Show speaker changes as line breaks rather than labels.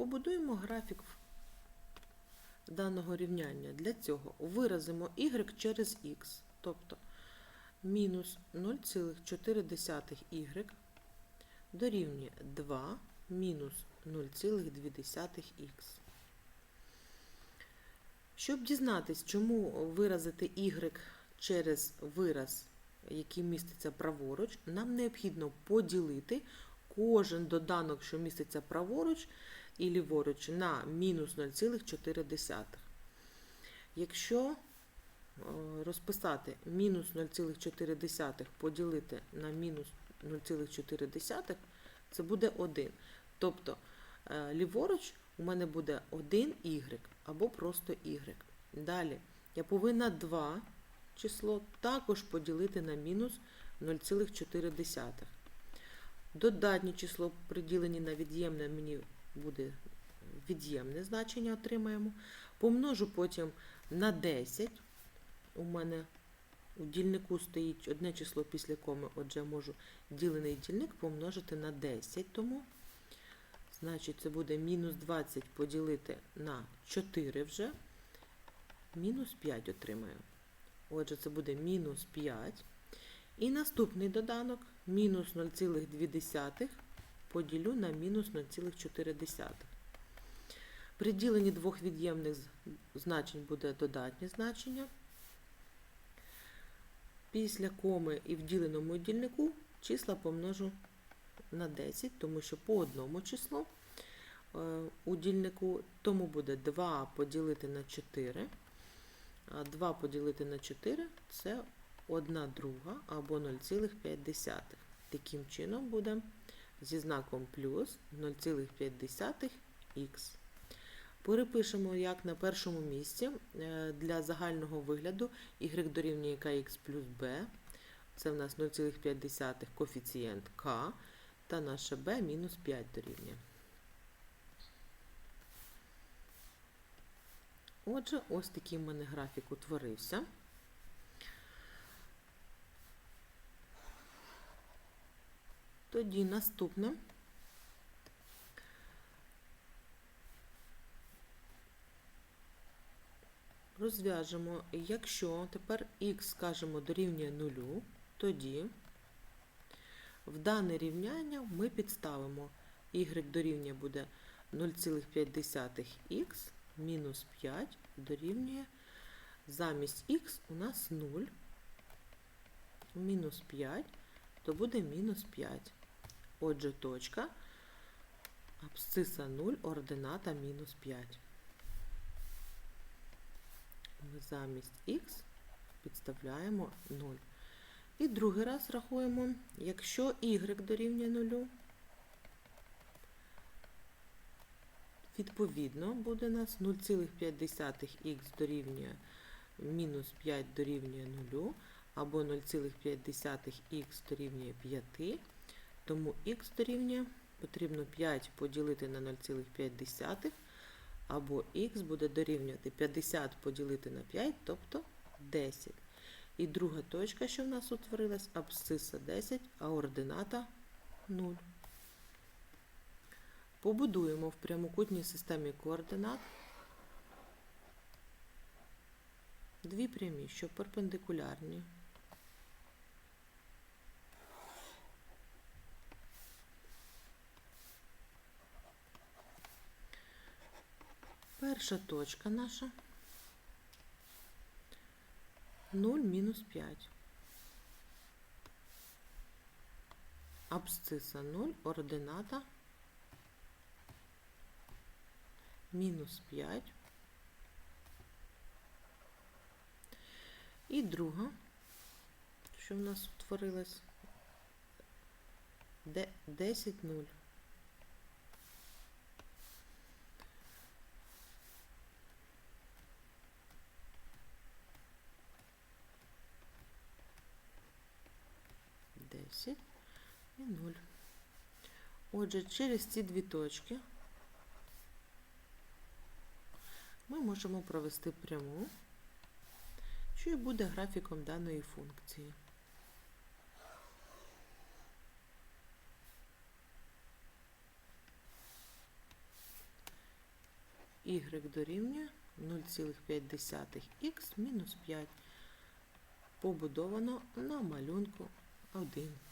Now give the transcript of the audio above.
Побудуємо графік даного рівняння. Для цього виразимо y через x, тобто мінус 0,4y дорівнює 2 мінус 0,2х. Щоб дізнатись, чому виразити y через вираз, який міститься праворуч, нам необхідно поділити кожен доданок, що міститься праворуч і ліворуч, на мінус 0,4. Якщо е, розписати мінус 0,4 поділити на мінус 0,4, це буде 1. Тобто е, ліворуч у мене буде 1 y або просто y. Далі я повинна 2 число також поділити на мінус 0,4. Додатнє число приділені на від'ємне мені буде від'ємне значення отримаємо. Помножу потім на 10. У мене у дільнику стоїть одне число після коми, отже, можу ділений дільник помножити на 10, тому значить це буде мінус 20 поділити на 4 вже, мінус 5 отримаю. Отже, це буде мінус 5. І наступний доданок мінус 0,2 поділю на мінус 0,4. При діленні двох від'ємних значень буде додатнє значення. Після коми і в діленому дільнику числа помножу на 10, тому що по одному числу е, у дільнику, тому буде 2 поділити на 4. А 2 поділити на 4 це 1 друга або 0,5. Таким чином буде зі знаком плюс 0,5х. Перепишемо, як на першому місці е, для загального вигляду y дорівнює kx плюс b. Це в нас 0,5 коефіцієнт k, та наше b мінус 5 дорівнює. Отже, ось такий в мене графік утворився. Тоді наступне. Розв'яжемо, якщо тепер х, скажемо, дорівнює 0, тоді в дане рівняння ми підставимо y дорівнює буде 0,5х мінус 5 дорівнює замість х у нас 0, мінус 5, то буде мінус 5. Отже, точка абсциса 0, ордината мінус 5. Ми замість х підставляємо 0. І другий раз рахуємо, якщо y дорівнює 0, відповідно буде у нас 0,5х дорівнює мінус 5 дорівнює 0, або 0,5х дорівнює 5, тому х дорівнює, потрібно 5 поділити на 0,5, або х буде дорівнювати 50 поділити на 5, тобто 10. І друга точка, що в нас утворилась, абсциса 10, а ордината 0. Побудуємо в прямокутній системі координат дві прямі, що перпендикулярні. Перша точка наша 0 мінус 5. Абсциса 0, ордината мінус 5. І друга, що в нас утворилась, 10 0. Десять і 0. Отже, через ці дві точки ми можемо провести пряму, що і буде графіком даної функції. y дорівнює 0,5х мінус 5. Побудовано на малюнку Oh, damn.